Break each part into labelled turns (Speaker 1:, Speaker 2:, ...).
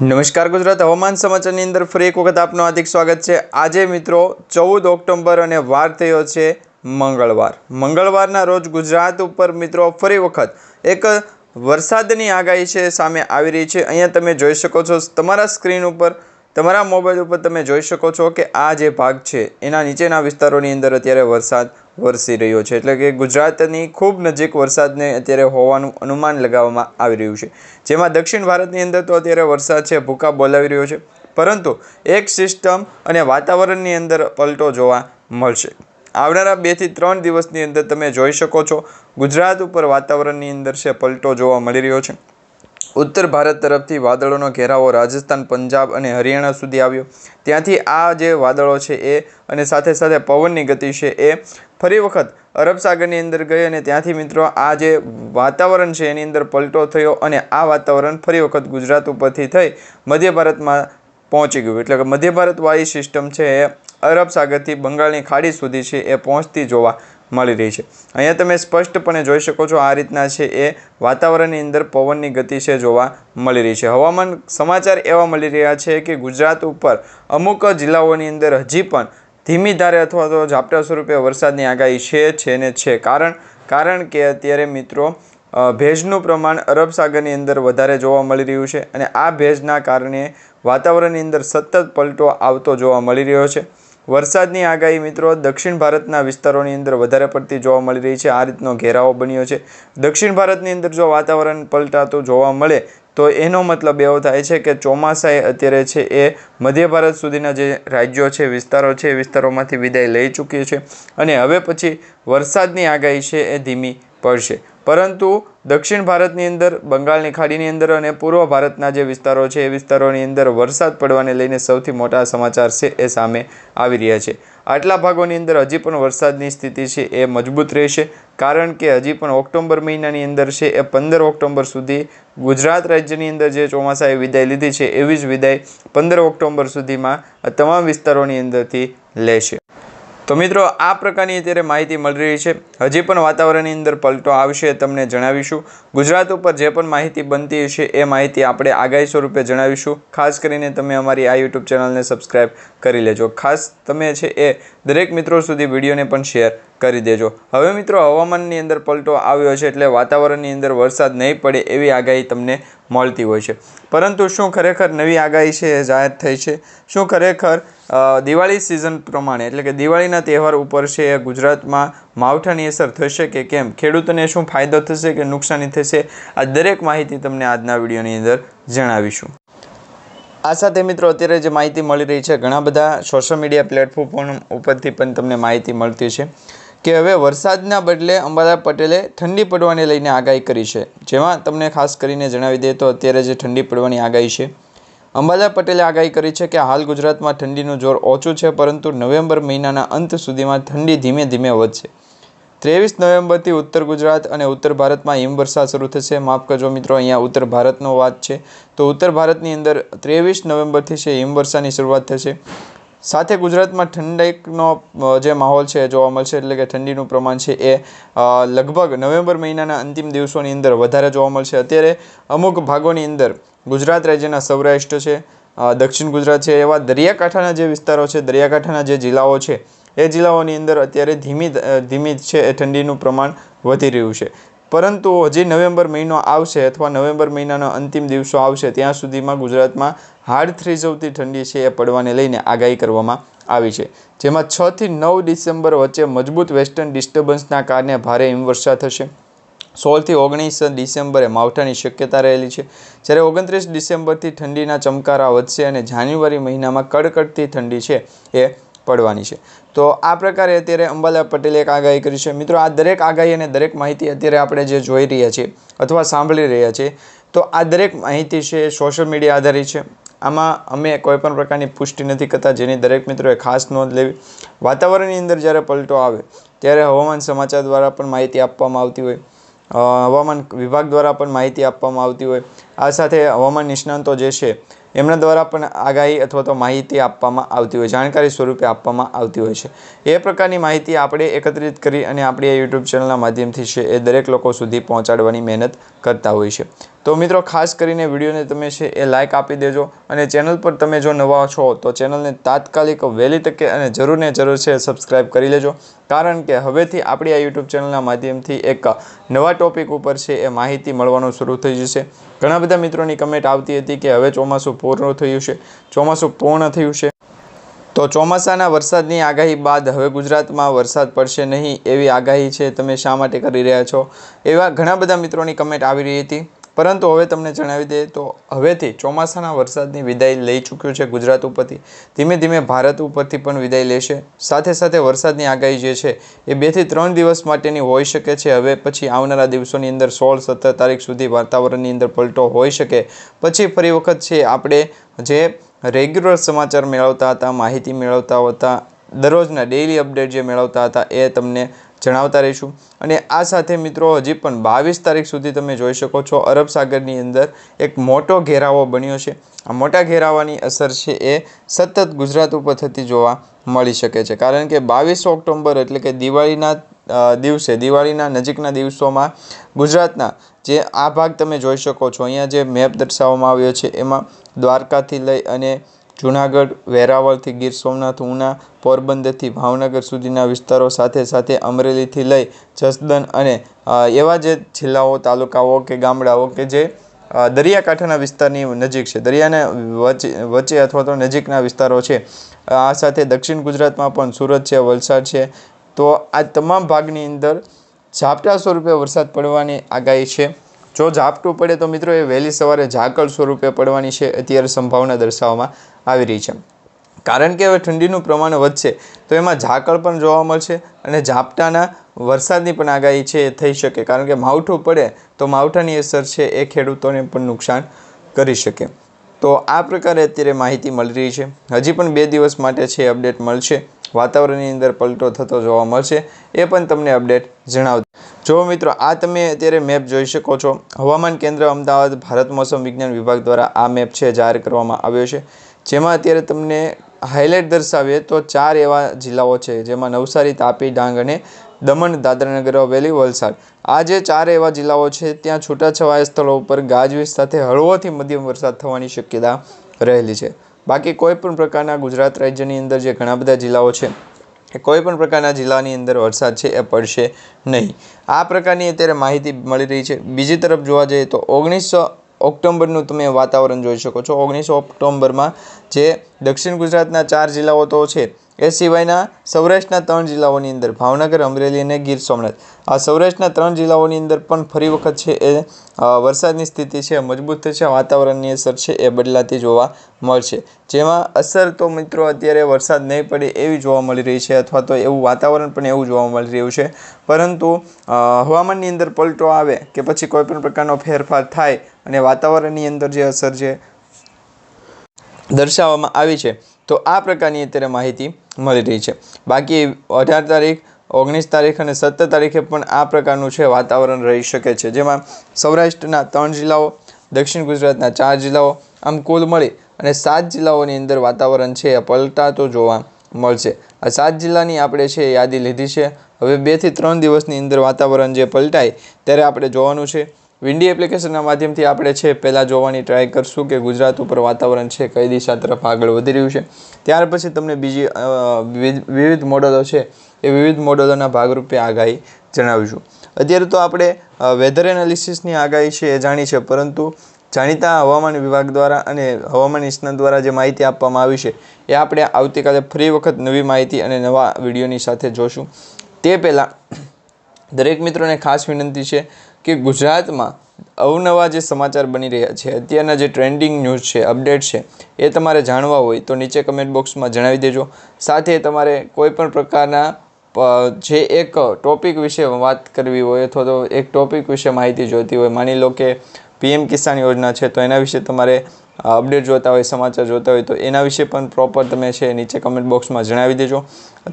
Speaker 1: નમસ્કાર ગુજરાત હવામાન સમાચારની અંદર ફરી એક વખત આપનું હાર્દિક સ્વાગત છે. આજે મિત્રો ચૌદ ઓક્ટોબર અને વાર થયો છે મંગળવાર. મંગળવારના રોજ ગુજરાત ઉપર મિત્રો ફરી વખત એક વરસાદની આગાહી છે સામે આવી રહી છે. અહીંયા તમે જોઈ શકો છો તમારા સ્ક્રીન ઉપર, તમારા મોબાઈલ ઉપર તમે જોઈ શકો છો કે આ જે ભાગ છે એના નીચેના વિસ્તારોની અંદર અત્યારે વરસાદ વરસી રહ્યો છે. એટલે કે ગુજરાતની ખૂબ નજીક વરસાદને અત્યારે હોવાનું અનુમાન લગાવવામાં આવી રહ્યું છે. જેમાં દક્ષિણ ભારતની અંદર તો અત્યારે વરસાદ છે ભૂકા બોલાવી રહ્યો છે. પરંતુ એક સિસ્ટમ અને વાતાવરણની અંદર પલટો જોવા મળશે. આવનારા બેથી ત્રણ દિવસની અંદર તમે જોઈ શકો છો, ગુજરાત ઉપર વાતાવરણની અંદર છે, પલટો જોવા મળી રહ્યો છે. ઉત્તર ભારત તરફથી વાદળોનો ઘેરાવો રાજસ્થાન, પંજાબ અને હરિયાણા સુધી આવ્યો. ત્યાંથી આ જે વાદળો છે એ અને સાથે સાથે પવનની ગતિ છે એ ફરી વખત અરબ સાગરની અંદર ગઈ અને ત્યાંથી મિત્રો આ જે વાતાવરણ છે એની અંદર પલટો થયો અને આ વાતાવરણ ફરી વખત ગુજરાત ઉપરથી થઈ મધ્ય ભારતમાં પહોંચી ગયું. એટલે કે મધ્ય ભારત વાયુ સિસ્ટમ છે એ અરબ સાગરથી બંગાળની ખાડી સુધી છે એ પહોંચતી જોવા મળી રહી છે. અહીંયા તમે સ્પષ્ટપણે જોઈ શકો છો આ રીતના છે એ વાતાવરણની અંદર પવનની ગતિ છે જોવા મળી રહી છે. હવામાન સમાચાર એવા મળી રહ્યા છે કે ગુજરાત ઉપર અમુક જિલ્લાઓની અંદર હજી પણ ધીમી ધારે અથવા તો ઝાપટા સ્વરૂપે વરસાદની આગાહી છે છે ને છે. કારણ કારણ કે અત્યારે મિત્રો ભેજનું પ્રમાણ અરબ સાગરની અંદર વધારે જોવા મળી રહ્યું છે અને આ ભેજના કારણે વાતાવરણની અંદર સતત પલટો આવતો જોવા મળી રહ્યો છે. વરસાદની આગાહી મિત્રો દક્ષિણ ભારતના વિસ્તારોની અંદર વધારે પડતી જોવા મળી રહી છે. આ રીતનો ઘેરાવો બન્યો છે. દક્ષિણ ભારતની અંદર જો વાતાવરણ પલટાતું જોવા મળે, તો એનો મતલબ એવો થાય છે કે ચોમાસાએ અત્યારે છે એ મધ્ય ભારત સુધીના જે રાજ્યો છે, વિસ્તારો છે, એ વિસ્તારોમાંથી વિદાય લઈ ચૂક્યું છે અને હવે પછી વરસાદની આગાહી છે એ ધીમી પડશે. પરંતુ દક્ષિણ ભારતની અંદર, બંગાળની ખાડીની અંદર અને પૂર્વ ભારતના જે વિસ્તારો છે, એ વિસ્તારોની અંદર વરસાદ પડવાને લઈને સૌથી મોટા સમાચાર છે એ સામે આવી રહ્યા છે. આટલા ભાગોની અંદર હજી પણ વરસાદની સ્થિતિ છે એ મજબૂત રહેશે, કારણ કે હજી પણ ઓક્ટોબર મહિનાની અંદર છે એ પંદર ઓક્ટોબર સુધી ગુજરાત રાજ્યની અંદર જે ચોમાસાએ વિદાય લીધી છે એવી જ વિદાય પંદર ઓક્ટોબર સુધીમાં તમામ વિસ્તારોની અંદરથી લેશે. તો મિત્રો, આ પ્રકારની અત્યારે માહિતી મળી રહી છે. હજી પણ વાતાવરણની અંદર પલટો આવશે તમને જણાવીશું. ગુજરાત ઉપર જે પણ માહિતી બનતી હશે એ માહિતી આપણે આગાહી સ્વરૂપે જણાવીશું. ખાસ કરીને તમે અમારી આ યુટ્યુબ ચેનલને સબસ્ક્રાઈબ કરી લેજો. ખાસ તમે છે એ દરેક મિત્રો સુધી વિડીયોને પણ શેર કરી દેજો. હવે મિત્રો, હવામાનની અંદર પલટો આવ્યો છે એટલે વાતાવરણની અંદર વરસાદ નહીં પડે એવી આગાહી તમને મળતી હોય છે. પરંતુ શું ખરેખર નવી આગાહી છે એ જાહેર થઈ છે? શું ખરેખર દિવાળી સિઝન પ્રમાણે, એટલે કે દિવાળીના તહેવાર ઉપર છે, ગુજરાતમાં માવઠાની અસર થશે કે કેમ? ખેડૂતોને શું ફાયદો થશે કે નુકસાની થશે? આ દરેક માહિતી તમને આજના વિડીયોની અંદર જણાવીશું. આ સાથે મિત્રો, અત્યારે જે માહિતી મળી રહી છે, ઘણા બધા સોશિયલ મીડિયા પ્લેટફોર્મ ઉપરથી પણ તમને માહિતી મળતી છે કે હવે વરસાદના બદલે અંબાલા પટેલે ઠંડી પડવાને લઈને આગાહી કરી છે. જેમાં તમને ખાસ કરીને જણાવી દઈએ તો અત્યારે જે ઠંડી પડવાની આગાહી છે અંબાલાલ પટેલે આગાહી કરી છે કે હાલ ગુજરાતમાં ઠંડીનું જોર ઓછું છે, પરંતુ નવેમ્બર મહિનાના અંત સુધીમાં ઠંડી ધીમે ધીમે વધશે. ત્રેવીસ નવેમ્બરથી ઉત્તર ગુજરાત અને ઉત્તર ભારતમાં હિમવર્ષા શરૂ થશે. માફ કરજો મિત્રો, અહીંયા ઉત્તર ભારતનો વાત છે. તો ઉત્તર ભારતની અંદર ત્રેવીસ નવેમ્બરથી છે હિમવર્ષાની શરૂઆત થશે. સાથે ગુજરાતમાં ઠંડકનો જે માહોલ છે, જોવા મળશે, એટલે કે ઠંડીનું પ્રમાણ છે એ લગભગ નવેમ્બર મહિનાના અંતિમ દિવસોની અંદર વધારે જોવા મળશે. અત્યારે અમુક ભાગોની અંદર ગુજરાત રાજ્યના સૌરાષ્ટ્ર છે દક્ષિણ ગુજરાત છે, એવા દરિયાકાંઠાના જે વિસ્તારો છે, દરિયાકાંઠાના જે જિલ્લાઓ છે, એ જિલ્લાઓની અંદર અત્યારે ધીમી ધીમી છે એ ઠંડીનું પ્રમાણ વધી રહ્યું છે. પરંતુ હજી નવેમ્બર મહિનો આવશે અથવા નવેમ્બર મહિનાના અંતિમ દિવસો આવશે, ત્યાં સુધીમાં ગુજરાતમાં હાડ થ્રીઝવતી ઠંડી છે એ પડવાને લઈને આગાહી કરવામાં આવી છે. જેમાં છથી નવ ડિસેમ્બર વચ્ચે મજબૂત વેસ્ટર્ન ડિસ્ટર્બન્સના કારણે ભારે હિમવર્ષા થશે. સોળથી ઓગણીસ ડિસેમ્બરે માવઠાની શક્યતા રહેલી છે. જ્યારે ઓગણત્રીસ ડિસેમ્બરથી ઠંડીના ચમકારા વધશે અને જાન્યુઆરી મહિનામાં કડકડતી ઠંડી છે એ પડવાની છે. તો આ પ્રકારે અત્યારે અંબાલા પટેલે એક આગાહી કરી છે. મિત્રો, આ દરેક આગાહી અને દરેક માહિતી અત્યારે આપણે જે જોઈ રહ્યા છીએ અથવા સાંભળી રહ્યા છીએ, તો આ દરેક માહિતી છે સોશિયલ મીડિયા આધારિત છે. આમાં અમે કોઈપણ પ્રકારની પુષ્ટિ નથી કરતા જેની દરેક મિત્રોએ ખાસ નોંધ લેવી. વાતાવરણની અંદર જ્યારે પલટો આવે, ત્યારે હવામાન સમાચાર દ્વારા પણ માહિતી આપવામાં આવતી હોય. હવામાન વિભાગ દ્વારા પણ માહિતી આપવામાં આવતી હોય. આ સાથે હવામાન નિષ્ણાંતો જે છે એમના દ્વારા પણ આગાહી અથવા તો માહિતી આપવામાં આવતી હોય જાણકારી સ્વરૂપે આપવામાં આવતી હોય છે. એ પ્રકારની માહિતી આપણે એકત્રિત કરી અને આપણી આ યુટ્યુબ ચેનલના માધ્યમથી છે એ દરેક લોકો સુધી પહોંચાડવાની મહેનત કરતા હોય છે. તો મિત્રો, ખાસ કરીને વિડીયોને તમે છે એ લાઇક આપી દેજો અને ચેનલ પર તમે જો નવા છો તો ચેનલને તાત્કાલિક વહેલી તકે અને જરૂરને જરૂર છે સબસ્ક્રાઇબ કરી લેજો. કારણ કે હવેથી આપણી આ યુટ્યુબ ચેનલના માધ્યમથી એક નવા ટોપિક ઉપર છે એ માહિતી મળવાનું શરૂ થઈ જશે. ઘણા બધા મિત્રોની કમેન્ટ આવતી હતી કે હવે ચોમાસું પૂર્ણ થયું છે, ચોમાસું પૂર્ણ થયું છે. તો ચોમાસાના વરસાદની આગાહી બાદ હવે ગુજરાતમાં વરસાદ પડશે નહીં એવી આગાહી છે, તમે શા માટે કરી રહ્યા છો? એવા ઘણા બધા મિત્રોની કમેન્ટ આવી રહી હતી. પરંતુ હવે તમને જણાવી દઈએ તો હવેથી ચોમાસાના વરસાદની વિદાય લઈ ચૂક્યું છે ગુજરાત ઉપરથી. ધીમે ધીમે ભારત ઉપરથી પણ વિદાય લેશે. સાથે સાથે વરસાદની આગાહી જે છે એ બેથી ત્રણ દિવસ માટેની હોઈ શકે છે. હવે પછી આવનારા દિવસોની અંદર સોળ, સત્તર તારીખ સુધી વાતાવરણની અંદર પલટો હોઈ શકે. પછી ફરી વખત છે આપણે જે રેગ્યુલર સમાચાર મેળવતા હતા, માહિતી મેળવતા હતા, દરરોજના ડેઇલી અપડેટ જે મેળવતા હતા એ તમને જણાવતા રહીશું. અને આ સાથે મિત્રો, હજી પણ બાવીસ તારીખ સુધી તમે જોઈ શકો છો, અરબ સાગરની અંદર એક મોટો ઘેરાવો બન્યો છે. આ મોટા ઘેરાવાની અસર છે એ સતત ગુજરાત ઉપર થતી જોવા મળી શકે છે. કારણ કે બાવીસ ઓક્ટોબર એટલે કે દિવાળીના દિવસે, દિવાળીના નજીકના દિવસોમાં ગુજરાતના જે આ ભાગ તમે જોઈ શકો છો, અહીંયા જે મેપ દર્શાવવામાં આવ્યો છે, એમાં દ્વારકાથી લઈ અને જુનાગઢ, વેરાવળથી ગીર સોમનાથ, ઉના, પોરબંદરથી ભાવનગર સુધીના વિસ્તારો સાથે સાથે અમરેલીથી લઈ જસદન અને એવા જે જિલ્લાઓ, તાલુકાઓ કે ગામડાઓ કે જે દરિયાકાંઠાના વિસ્તારની નજીક છે. દરિયાના વચ્ચે અથવા તો નજીકના વિસ્તારો છે. આ સાથે દક્ષિણ ગુજરાતમાં પણ સુરત છે, વલસાડ છે. તો આ તમામ ભાગની અંદર ઝાપટા સ્વરૂપે વરસાદ પડવાની આગાહી છે. જો ઝાપટું પડે તો મિત્રો એ વહેલી સવારે ઝાકળ સ્વરૂપે પડવાની છે, અત્યારે સંભાવના દર્શાવવામાં આવી રહી છે. કારણ કે હવે ઠંડીનું પ્રમાણ વધશે, તો એમાં ઝાકળ પણ જોવા મળશે અને ઝાપટાના વરસાદની પણ આગાહી છે, એ થઈ શકે. કારણ કે માવઠું પડે તો માવઠાની અસર છે, એ ખેડૂતોને પણ નુકસાન કરી શકે. તો આ પ્રકારે અત્યારે માહિતી મળી રહી છે. હજી પણ બે દિવસ માટે છે અપડેટ મળશે. વાતાવરણની અંદર પલટો થતો જોવા મળશે. એ પણ તમને અપડેટ જણાવ જો મિત્રો, આ તમે અત્યારે મેપ જોઈ શકો છો. હવામાન કેન્દ્ર અમદાવાદ, ભારત મોસમ વિજ્ઞાન વિભાગ દ્વારા આ મેપ છે જાહેર કરવામાં આવ્યો છે. જેમાં અત્યારે તમને હાઇલાઇટ દર્શાવીએ તો ચાર એવા જિલ્લાઓ છે, જેમાં નવસારી, તાપી, ડાંગ અને દમણ દાદરાનગર હવેલી વલસાડ. આ જે ચાર એવા જિલ્લાઓ છે, ત્યાં છૂટાછવાયા સ્થળો ઉપર ગાજવીજ સાથે હળવોથી મધ્યમ વરસાદ થવાની શક્યતા રહેલી છે. બાકી કોઈ પણ પ્રકારના ગુજરાત રાજ્યની અંદર જે ઘણા બધા જિલ્લાઓ છે, એ કોઈ પણ પ્રકારના જિલ્લાની અંદર વરસાદ છે, એ પડશે નહીં. આ પ્રકારની અત્યારે માહિતી મળી રહી છે. બીજી તરફ જોવા જઈએ તો ઓગણીસો ઓક્ટોબરનું તમે વાતાવરણ જોઈ શકો છો. ઓગણીસો ઓક્ટોબરમાં જે દક્ષિણ ગુજરાતના ચાર જિલ્લાઓ તો છે એ સિવાયના સૌરાષ્ટ્રના ત્રણ જિલ્લાઓની અંદર ભાવનગર, અમરેલી અને ગીર સોમનાથ. આ સૌરાષ્ટ્રના ત્રણ જિલ્લાઓની અંદર પણ ફરી વખત છે એ વરસાદની સ્થિતિ છે, મજબૂત થશે વાતાવરણની અસર છે, એ બદલાતી જોવા મળશે. જેમાં અસર તો મિત્રો અત્યારે વરસાદ નહીં પડે એવી જોવા મળી રહી છે અથવા તો એવું વાતાવરણ પણ એવું જોવા મળી રહ્યું છે. પરંતુ હવામાનની અંદર પલટો આવે કે પછી કોઈપણ પ્રકારનો ફેરફાર થાય અને વાતાવરણની અંદર જે અસર છે, દર્શાવવામાં આવી છે. તો આ પ્રકારની અત્યારે માહિતી મળી રહી છે. બાકી અઢાર તારીખ, ઓગણીસ તારીખ અને સત્તર તારીખે પણ આ પ્રકારનું છે વાતાવરણ રહી શકે છે. જેમાં સૌરાષ્ટ્રના ત્રણ જિલ્લાઓ, દક્ષિણ ગુજરાતના ચાર જિલ્લાઓ, આમ કુલ મળી અને સાત જિલ્લાઓની અંદર વાતાવરણ છે એ તો જોવા મળશે. આ સાત જિલ્લાની આપણે છે યાદી લીધી છે. હવે બેથી ત્રણ દિવસની અંદર વાતાવરણ જે પલટાય, ત્યારે આપણે જોવાનું છે વિન્ડી એપ્લિકેશનના માધ્યમથી આપણે છે પહેલાં જોવાની ટ્રાય કરશું કે ગુજરાત ઉપર વાતાવરણ છે કઈ દિશા તરફ આગળ વધી રહ્યું છે. ત્યાર પછી તમને બીજી વિવિધ મોડલો છે એ વિવિધ મોડલોના ભાગરૂપે આગાહી જણાવીશું. અત્યારે તો આપણે વેધર એનાલિસિસની આગાહી છે એ જાણી છે, પરંતુ જાણીતા હવામાન વિભાગ દ્વારા અને હવામાન નિષ્ણાત દ્વારા જે માહિતી આપવામાં આવી છે એ આપણે આવતીકાલે ફરી વખત નવી માહિતી અને નવા વિડીયોની સાથે જોશું. તે પહેલાં દરેક મિત્રોને ખાસ વિનંતી છે કે ગુજરાતમાં અવનવા જે સમાચાર બની રહ્યા છે, અત્યારના જે ટ્રેન્ડિંગ ન્યૂઝ છે અપડેટ છે, એ તમારે જાણવા હોય તો નીચે કમેન્ટ બોક્સમાં જણાવી દેજો. સાથે તમારે કોઈ પણ પ્રકારના જે એક ટોપિક વિશે વાત કરવી હોય અથવા તો એક ટોપિક વિશે માહિતી જોઈતી હોય, માની લો કે પીએમ કિસાન યોજના છે, તો એના વિશે તમારે અપડેટ જોતા હોય, સમાચાર જોતા હોય, તો એના વિશે પણ પ્રોપર તમે છે નીચે કમેન્ટ બોક્સમાં જણાવી દેજો.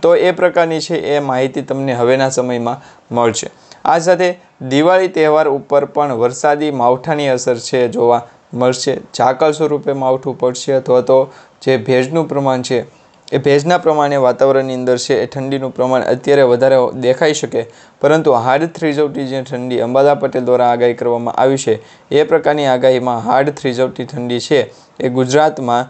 Speaker 1: તો એ પ્રકારની છે એ માહિતી તમને હવેના સમયમાં મળશે. આ સાથે દિવાળી તહેવાર ઉપર પણ વરસાદી માવઠાની અસર છે જોવા મળશે. ઝાકળ સ્વરૂપે માવઠું પડશે અથવા તો જે ભેજનું પ્રમાણ છે એ ભેજના પ્રમાણે વાતાવરણની અંદર છે, એ ઠંડીનું પ્રમાણ અત્યારે વધારે દેખાઈ શકે, પરંતુ હાર્ડ થ્રીઝવટી જે ઠંડી અંબાલા પટેલ દ્વારા આગાહી કરવામાં આવી છે, એ પ્રકારની આગાહીમાં હાર્ડ થ્રીઝવટી ઠંડી છે, એ ગુજરાતમાં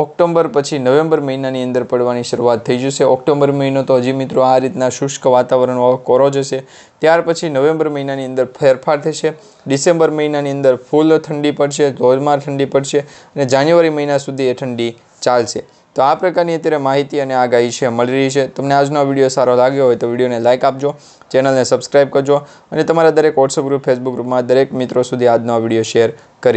Speaker 1: ઓક્ટોબર પછી નવેમ્બર મહિનાની અંદર પડવાની શરૂઆત થઈ જશે. ઓક્ટોબર મહિનો તો હજી મિત્રો આ રીતના શુષ્ક વાતાવરણ કોરો જશે. ત્યાર પછી નવેમ્બર મહિનાની અંદર ફેરફાર થશે. ડિસેમ્બર મહિનાની અંદર ફૂલ ઠંડી પડશે, ધોધમાર ઠંડી પડશે અને જાન્યુઆરી મહિના સુધી એ ઠંડી ચાલશે. તો આ પ્રકારની અત્યારે માહિતી અને આગાહી છે, મળી રહી છે. તમને આજનો વીડિયો સારો લાગ્યો હોય તો વિડીયોને લાઇક આપજો, ચેનલને સબસ્ક્રાઇબ કરજો અને તમારા દરેક વોટ્સઅપ ગ્રુપ ફેસબુક ગ્રુપમાં દરેક મિત્રો સુધી આજનો વીડિયો શેર કરી